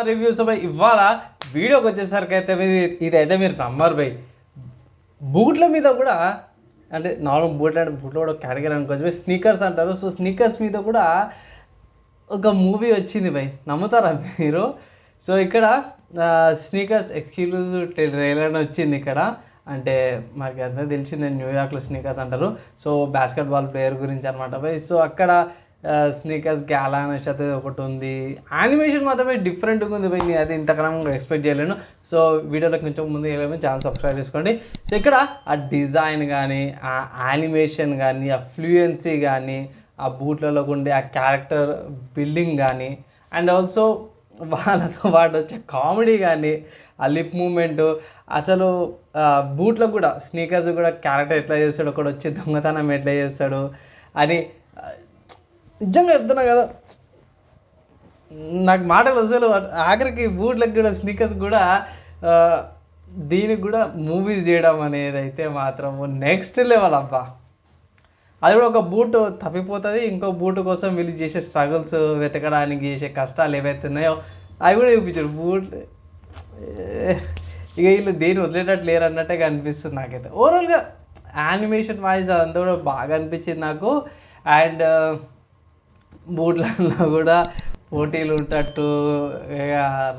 Reviews by ఇవాళ వీడియోకి వచ్చేసరికి అయితే మీది ఇదైతే మీరు నమ్మరు బై. బూట్ల మీద కూడా అంటే నార్మల్ బూట్లు అంటే బూట్లో కూడా కేటగిరీ అనుకోవచ్చు స్నీకర్స్ అంటారు. సో స్నీకర్స్ మీద కూడా ఒక మూవీ వచ్చింది బై. నమ్ముతారా మీరు? సో ఇక్కడ స్నీకర్స్ ఎక్స్క్లూజివ్ ట్రైలర్ అని వచ్చింది ఇక్కడ. అంటే మనకి అంతా తెలిసిందే న్యూయార్క్లో స్నీకర్స్ అంటారు. సో బాస్కెట్బాల్ ప్లేయర్ గురించి అనమాట బై. సో అక్కడ స్నీకర్స్ గ్యాలా అనేసి ఒకటి ఉంది. యానిమేషన్ మాత్రమే డిఫరెంట్గా ఉంది పోయి అది ఇంతకన్నా ఎక్స్పెక్ట్ చేయలేను. సో వీడియోలోకి కొంచెం ముందు వెళ్ళాము ఛానల్ సబ్స్క్రైబ్ చేసుకోండి. సో ఇక్కడ ఆ డిజైన్ కానీ ఆ యానిమేషన్ కానీ ఆ ఫ్లూయెన్సీ కానీ ఆ బూట్లలో ఉండే ఆ క్యారెక్టర్ బిల్డింగ్ కానీ అండ్ ఆల్సో వాళ్ళతో పాటు వచ్చే కామెడీ కానీ ఆ లిప్ మూమెంట్ అసలు బూట్లో బూట్లకు కూడా స్నీకర్స్ కూడా క్యారెక్టర్ ఎట్లా చేస్తాడు ఒకడు వచ్చి దొంగతనం ఎట్లా చేస్తాడు అని నిజంగా చెప్తున్నా కదా. నాకు మాటలు అసలు ఆఖరికి బూట్లకు కూడా స్నీకర్స్ కూడా దీనికి కూడా మూవీస్ చేయడం అనేది అయితే మాత్రం నెక్స్ట్ లెవెల్ అబ్బా. అది కూడా ఒక బూట్ తప్పిపోతుంది. ఇంకో బూట్ కోసం వీళ్ళు చేసే స్ట్రగుల్స్ వెతకడానికి చేసే కష్టాలు ఏవైతే ఉన్నాయో అవి కూడా చూపించారు. బూట్ ఇక వీళ్ళు దేని వదిలేటట్టు లేరు అన్నట్టుగా అనిపిస్తుంది నాకైతే ఓవరాల్గా యానిమేషన్ వాయిస్ అదంతా కూడా బాగా అనిపించింది నాకు. అండ్ బూట్లలో కూడా పోటీలు ఉంటట్టు ఇక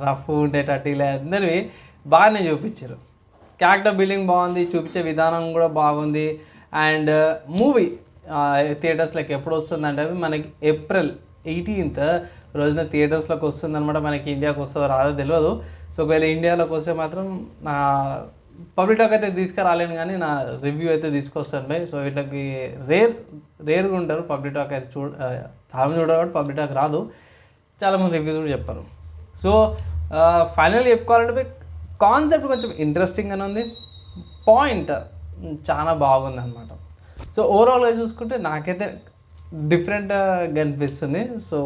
రఫ్ ఉండేటట్టు ఇలా అందరివి బాగానే చూపించారు. క్యారెక్టర్ బిల్డింగ్ బాగుంది చూపించే విధానం కూడా బాగుంది. అండ్ మూవీ థియేటర్స్లోకి ఎప్పుడు వస్తుందంటే మనకి ఏప్రిల్ ఎయిటీన్త్ రోజున థియేటర్స్లోకి వస్తుంది అనమాట మనకి ఇండియాకి వస్తుందో రాదో తెలియదు సో ఒకవేళ ఇండియాలోకి వస్తే మాత్రం నా పబ్లిక్ టాక్ అయితే తీసుకురాలేను కానీ నా రివ్యూ అయితే తీసుకొస్తాను బై సో వీళ్ళకి రేర్ రేర్గా ఉంటారు పబ్లిక్ టాక్ అయితే చూ ఆ, చూడరు కాబట్టి పబ్లిక్ టాక్ రాదు. చాలామంది రివ్యూస్ కూడా చెప్పారు. సో ఫైనల్ చెప్పుకోవాలంటే కాన్సెప్ట్ కొంచెం ఇంట్రెస్టింగ్గానే ఉంది. పాయింట్ చాలా బాగుంది అనమాట సో ఓవరాల్గా చూసుకుంటే నాకైతే డిఫరెంట్గా అనిపిస్తుంది. సో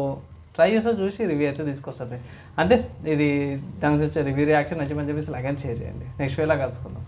ట్రై చేస్తా చూసి రివ్యూ అయితే తీసుకొస్తుంది. అంతే ఇది దానికి వచ్చే రివ్యూ రియాక్షన్ నచ్చి మంచి చెప్పేసి లగన్ షేర్ చేయండి. నెక్స్ట్ వేలా కలుసుకుందాం.